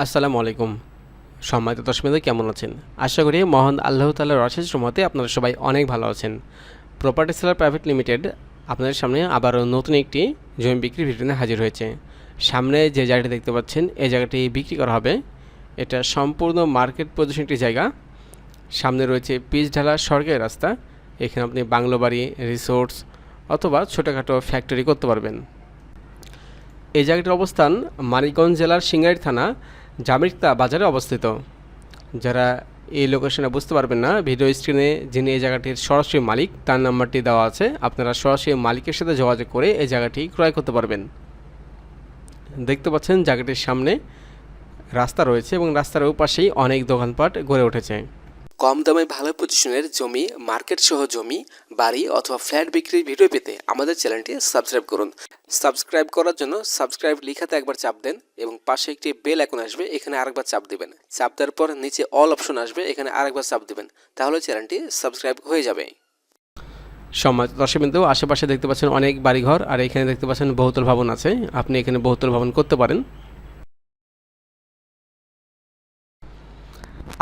আসসালামু আলাইকুম। সম্মানিত দর্শকবৃন্দ, কেমন আছেন? আশা করি মহান আল্লাহ তাল্লাহ রশেষ রহমতে আপনারা সবাই অনেক ভালো আছেন। প্রপার্টি সেলার প্রাইভেট লিমিটেড আপনাদের সামনে আবারও নতুন একটি জমি বিক্রির ভিডিও হাজির হয়েছে। সামনে যে জায়গাটি দেখতে পাচ্ছেন, এই জায়গাটি বিক্রি করা হবে। এটা সম্পূর্ণ মার্কেট পজিশন একটি জায়গা। সামনে রয়েছে পিচ ঢালা সরকারি রাস্তা। এখানে আপনি বাংলো বাড়ি, রিসোর্টস অথবা ছোটোখাটো ফ্যাক্টরি করতে পারবেন। এই জায়গাটির অবস্থান মানিকগঞ্জ জেলার সিঙ্গাইর থানা। জামিরতা বাজারে অবস্থিত। যারা এই লোকেশনে বুঝতে পারবেন না ভিডিও স্ক্রিনে যিনি এই জায়গাটির সরাসরি মালিক, তার নাম্বারটি দেওয়া আছে। আপনারা সরাসরি মালিকের সাথে যোগাযোগ করে এই জায়গাটি ক্রয় করতে পারবেন। দেখতে পাচ্ছেন জায়গাটির সামনে রাস্তা রয়েছে এবং রাস্তার ওপাশেই অনেক দোকানপাট গড়ে উঠেছে। কম দামে ভালো পজিশনের জমি মার্কেট সহ জমি, বাড়ি অথবা ফ্ল্যাট বিক্রির ভিডিও পেতে আমাদের চ্যানেলটি সাবস্ক্রাইব করুন। সাবস্ক্রাইব করার জন্য সাবস্ক্রাইব লিখাতে একবার চাপ দেন এবং পাশে একটি বেল এখন আসবে, এখানে আরেকবার চাপ দেবেন। চাপ দেওয়ার পর নিচে অল অপশন আসবে, এখানে আরেকবার চাপ দেবেন। তাহলে চ্যানেলটি সাবস্ক্রাইব হয়ে যাবে। সম্মানিত দর্শকবিন্দু, আশেপাশে দেখতে পাচ্ছেন অনেক বাড়িঘর, আর এখানে দেখতে পাচ্ছেন বহুতল ভবন আছে। আপনি এখানে বহুতল ভবন করতে পারেন।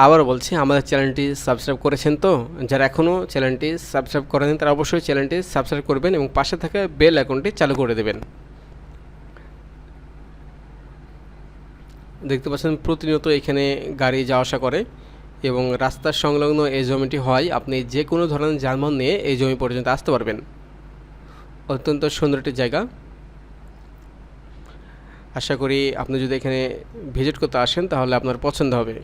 আবারও বলছি, আমাদের চ্যানেলটি সাবস্ক্রাইব করেছেন তো? যারা এখনও চ্যানেলটি সাবস্ক্রাইব করেন তারা অবশ্যই চ্যানেলটি সাবস্ক্রাইব করবেন এবং পাশে থাকা বেল অ্যাকাউন্টটি চালু করে দেবেন। দেখতে পাচ্ছেন, প্রতিনিয়ত এখানে গাড়ি যাওয়া আসা করে এবং রাস্তার সংলগ্ন এই জমিটি হয় আপনি যে কোনো ধরনের যানবাহন নিয়ে এই জমি পর্যন্ত আসতে পারবেন। অত্যন্ত সুন্দর একটি জায়গা। আশা করি আপনি যদি এখানে ভিজিট করতে আসেন, তাহলে আপনার পছন্দ হবে।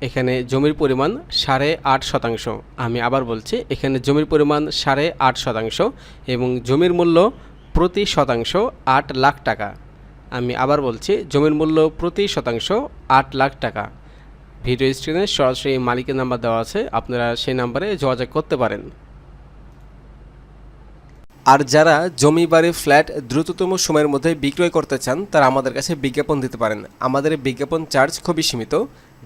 এখানে জমির পরিমাণ সাড়ে আট শতাংশ। আমি আবার বলছি, এখানে জমির পরিমাণ সাড়ে আট শতাংশ এবং জমির মূল্য প্রতি শতাংশ আট লাখ টাকা। আমি আবার বলছি, জমির মূল্য প্রতি শতাংশ আট লাখ টাকা। ভিডিও স্ক্রিনে সরাসরি মালিকের নাম্বার দেওয়া আছে, আপনারা সেই নাম্বারে যোগাযোগ করতে পারেন। আর যারা জমি, বাড়ি, ফ্ল্যাট দ্রুততম সময়ের মধ্যে বিক্রয় করতে চান, তারা আমাদের কাছে বিজ্ঞাপন দিতে পারেন। আমাদের বিজ্ঞাপন চার্জ খুবই সীমিত।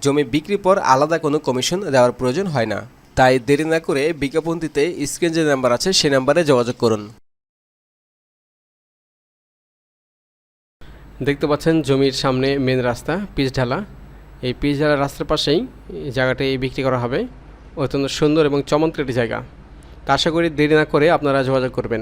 জমি বিক্রির পর আলাদা কোনো কমিশন দেওয়ার প্রয়োজন হয় না। তাই দেরি না করে বিজ্ঞাপন দিতে স্ক্রিন যে নাম্বার আছে সেই নাম্বারে যোগাযোগ করুন। দেখতে পাচ্ছেন জমির সামনে মেন রাস্তা পিচ ঢালা এই পিচ ঢালা রাস্তার পাশেই জায়গাটি বিক্রি করা হবে। অত্যন্ত সুন্দর এবং চমৎকার একটি জায়গা। তা আশা করি দেরি না করে আপনারা যোগাযোগ করবেন।